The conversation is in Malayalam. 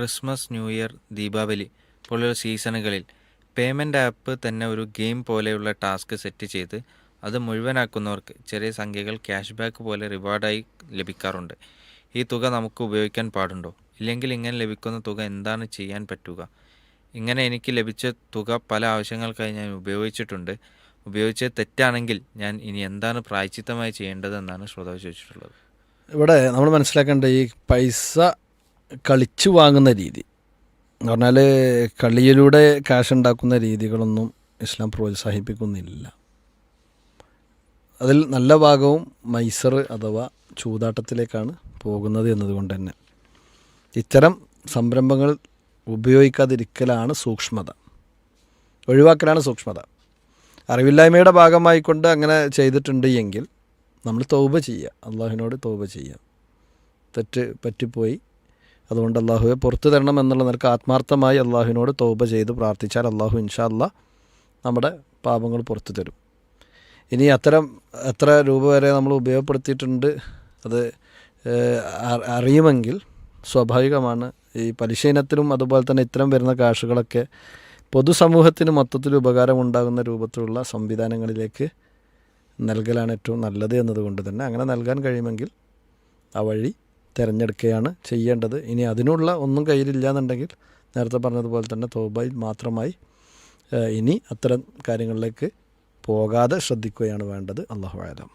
ക്രിസ്മസ് ന്യൂ ഇയർ ദീപാവലി പോലുള്ള സീസണുകളിൽ പേയ്മെന്റ് ആപ്പ് തന്നെ ഒരു ഗെയിം പോലെയുള്ള ടാസ്ക് സെറ്റ് ചെയ്ത് അത് മുഴുവനാക്കുന്നവർക്ക് ചെറിയ സംഖ്യകൾ ക്യാഷ് ബാക്ക് പോലെ റിവാർഡായി ലഭിക്കാറുണ്ട്. ഈ തുക നമുക്ക് ഉപയോഗിക്കാൻ പാടുണ്ടോ? ഇല്ലെങ്കിൽ ഇങ്ങനെ ലഭിക്കുന്ന തുക എന്താണ് ചെയ്യാൻ പറ്റുക? ഇങ്ങനെ എനിക്ക് ലഭിച്ച തുക പല ആവശ്യങ്ങൾക്കായി ഞാൻ ഉപയോഗിച്ചിട്ടുണ്ട്. ഉപയോഗിച്ചത് തെറ്റാണെങ്കിൽ ഞാൻ ഇനി എന്താണ് പ്രായച്ചിത്തമായി ചെയ്യേണ്ടതെന്നാണ് ശ്രോതാവ് ചോദിച്ചിട്ടുള്ളത്. ഇവിടെ നമ്മൾ മനസ്സിലാക്കേണ്ട ഈ പൈസ കളിച്ചു വാങ്ങുന്ന രീതി. എന്ന് പറഞ്ഞാൽ കളിയിലൂടെ കാശ് ഉണ്ടാക്കുന്ന രീതികളൊന്നും ഇസ്ലാം പ്രോത്സാഹിപ്പിക്കുന്നില്ല. അതിൽ നല്ല ഭാഗവും മൈസർ അഥവാ ചൂതാട്ടത്തിലേക്കാണ് പോകുന്നത് എന്നതുകൊണ്ട് തന്നെ. ഇത്തരം സംരംഭങ്ങൾ ഉപയോഗിക്കാതിരിക്കലാണ് സൂക്ഷ്മത. ഒഴിവാക്കലാണ് സൂക്ഷ്മത. അറിവില്ലായ്മയുടെ ഭാഗമായിക്കൊണ്ട് അങ്ങനെ ചെയ്തിട്ടുണ്ട് എങ്കിൽ നമ്മൾ തോപ ചെയ്യുക. അള്ളാഹുവിനോട് തോപ ചെയ്യുക. തെറ്റ് പറ്റിപ്പോയി. അതുകൊണ്ട് അള്ളാഹുവെ പുറത്തു തരണം എന്നുള്ള നിനക്ക് ആത്മാർത്ഥമായി അള്ളാഹുവിനോട് തോപ ചെയ്ത് പ്രാർത്ഥിച്ചാൽ അള്ളാഹു ഇൻഷാ അല്ല നമ്മുടെ പാപങ്ങൾ പുറത്തു തരും. ഇനി അത്തരം എത്ര രൂപ വരെ നമ്മൾ ഉപയോഗപ്പെടുത്തിയിട്ടുണ്ട് അത് അറിയുമെങ്കിൽ സ്വാഭാവികമാണ് ഈ പലിശ ഇനത്തിലും അതുപോലെ തന്നെ ഇത്തരം വരുന്ന കാശുകളൊക്കെ പൊതുസമൂഹത്തിന് മൊത്തത്തിൽ ഉപകാരമുണ്ടാകുന്ന രൂപത്തിലുള്ള സംവിധാനങ്ങളിലേക്ക് നൽകലാണ് ഏറ്റവും നല്ലത് എന്നതുകൊണ്ട് തന്നെ. അങ്ങനെ നൽകാൻ കഴിയുമെങ്കിൽ ആ വഴി തിരഞ്ഞെടുക്കുകയാണ് ചെയ്യേണ്ടത്. ഇനി അതിനുള്ള ഒന്നും കയ്യിലില്ല എന്നുണ്ടെങ്കിൽ നേരത്തെ പറഞ്ഞതുപോലെ തന്നെ തോബയിൽ മാത്രമായി ഇനി അത്തരം കാര്യങ്ങളിലേക്ക് പോകാതെ ശ്രദ്ധിക്കുകയാണ് വേണ്ടത്. അള്ളാഹു ആലം